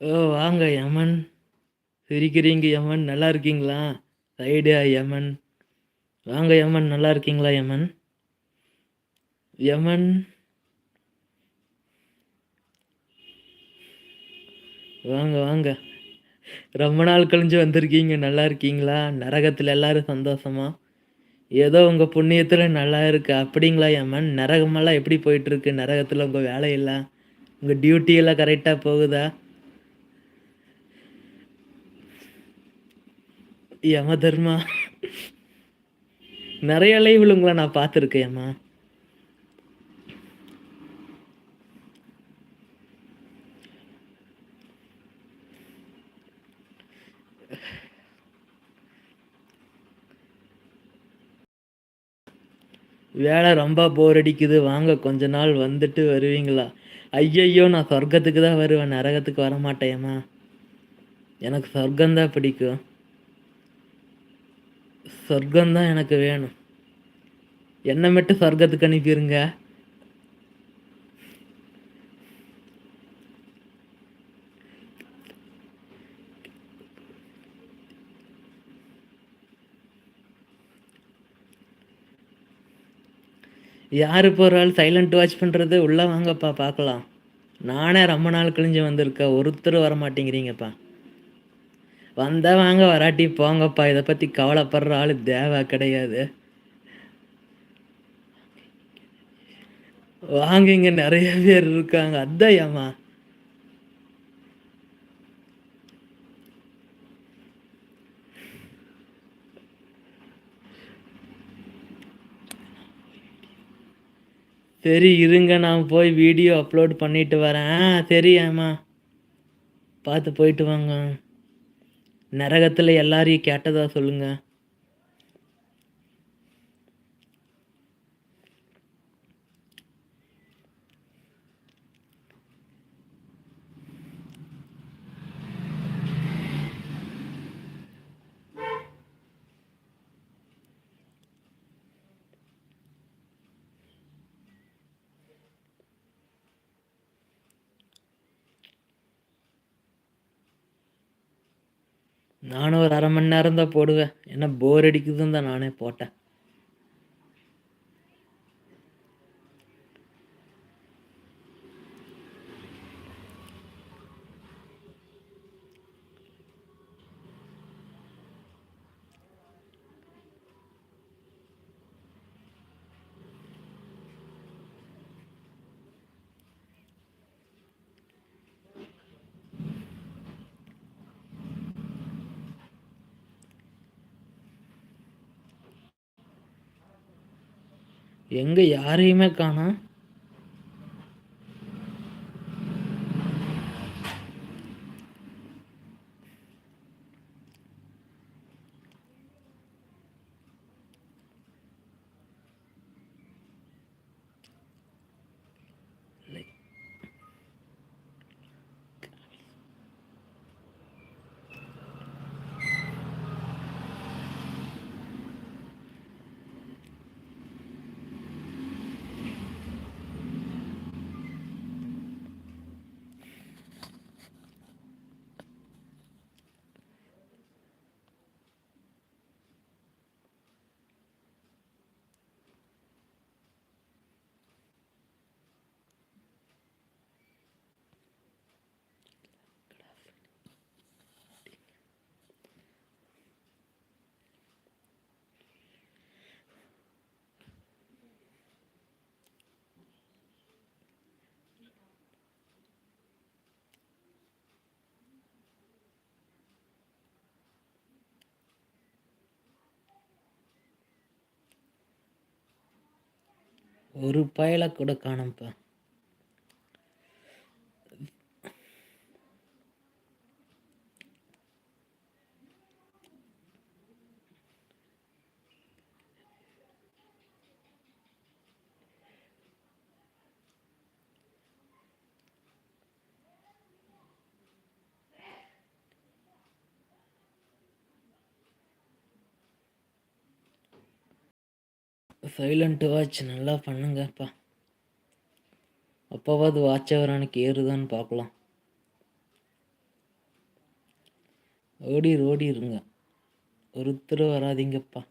ஓ! வாங்க யமன். சிரிக்கிறீங்க யமன். நல்லா இருக்கீங்களா? ரைடியா யமன். வாங்க யமன். நல்லா இருக்கீங்களா யமன்? யமன். வாங்க, வாங்க. ரொம்ப நாள் கழிஞ்சு வந்திருக்கீங்க. நல்லா இருக்கீங்களா? நரகத்தில் எல்லாரும் சந்தோஷமா? ஏதோ உங்கள் புண்ணியத்தில் நல்லா இருக்கு. அப்படிங்களா யமன்? நரகமெல்லாம் எப்படி போயிட்டுருக்கு? நரகத்தில் உங்கள் வேலையெல்லாம்? உங்கள் டியூட்டியெல்லாம் கரெக்டாக போகுதா யம தர்மா நிறைய லைவ்ல உங்களை நான் பார்த்துருக்கேன்ம்மா. வேலை ரொம்ப போர் அடிக்குது. வாங்க கொஞ்ச நாள் வந்துட்டு வருவீங்களா? ஐயய்யோ! நான் சொர்க்கத்துக்கு தான் வருவேன். நரகத்துக்கு வரமாட்டேம்மா எனக்கு சொர்க்கம் தான் பிடிக்கும். சொர்க்கம்தான் எனக்கு வேணும். என்ன மட்டும் சொர்க்கத்துக்கு அனுப்பிடுங்க யார் இப்போ ஒரு ஆள் சைலண்ட் வாட்ச் பண்ணுறது உள்ளே வாங்கப்பா பார்க்கலாம். நானே ரொம்ப நாள் கழிஞ்சு வந்திருக்கேன். வர மாட்டேங்கிறீங்கப்பா வந்தால் வாங்க, வராட்டி போங்கப்பா. இதை பற்றி கவலைப்படுற ஆளு தேவை கிடையாது. வாங்க இங்கே நிறைய பேர் இருக்காங்க. அதான்யாம்மா. சரி இருங்க. நான் போய் வீடியோ அப்லோட் பண்ணிட்டு வரேன். ஆ சரியாம்மா. பார்த்து போயிட்டு வாங்க. நரகத்தில் எல்லாரையும் கேட்டதாக சொல்லுங்கள் நானும் ஒரு அரை மணி நேரம் தான் போடுவேன். ஏன்னா போர் அடிக்குதுன்னு தான் நானே போட்டேன். எங்கே யாரையுமே காணோம். ஒரு பயலை கூட காணும்ப்பா சைலண்ட் வாட்ச் நல்லா பண்ணுங்கப்பா. அப்பாவது வாட்ச் ஹவர் எனக்கு ஏறுதான்னு பார்க்கலாம். ஓடிரு ஓடிருங்க ஒருத்தர் வராதீங்கப்பா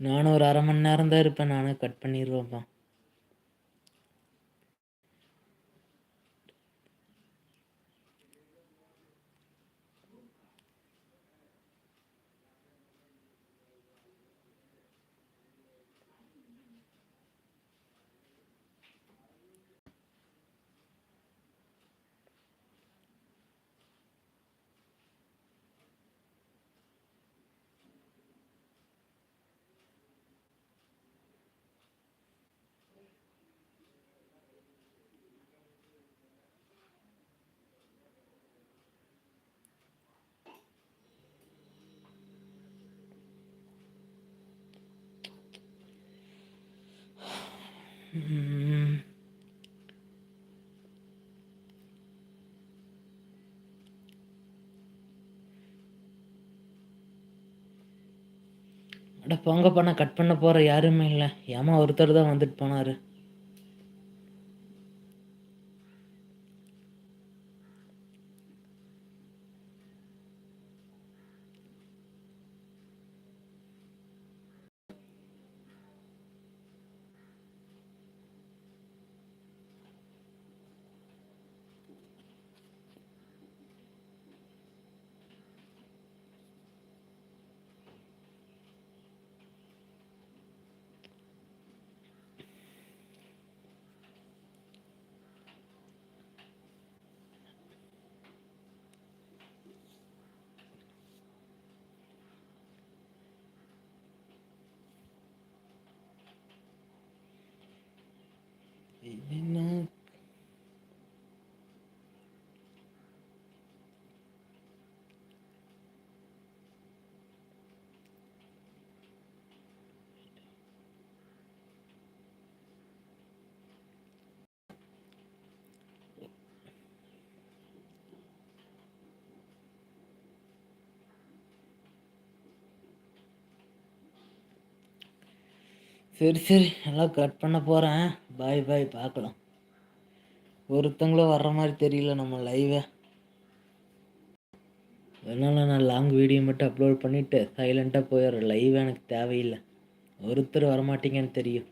நானும் ஒரு அரை மணி நேரம் தான் இருப்பேன் நானும் கட் பண்ணிடுவேன்ப்பா அட போங்கப்பா நான் கட் பண்ண போகிற யாருமே இல்லை. ஏமா ஒருத்தர் தான் வந்துட்டு போனார் என்ன சரி சரி. எல்லாம் கட் பண்ண போகிறேன் பாய் பாய் பார்க்கலாம். ஒருத்தங்களும் வர்ற மாதிரி தெரியல நம்ம லைவை அதனால் நான் லாங் வீடியோ மட்டும் அப்லோட் பண்ணிவிட்டு சைலண்ட்டாக போயிடுறேன். லைவ் எனக்கு தேவையில்லை. ஒருத்தர் வரமாட்டீங்கன்னு தெரியும்.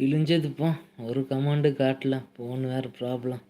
கிழிஞ்சது போ. ஒரு கமாண்டு காட்டல. போன் வேறு ப்ராப்ளம்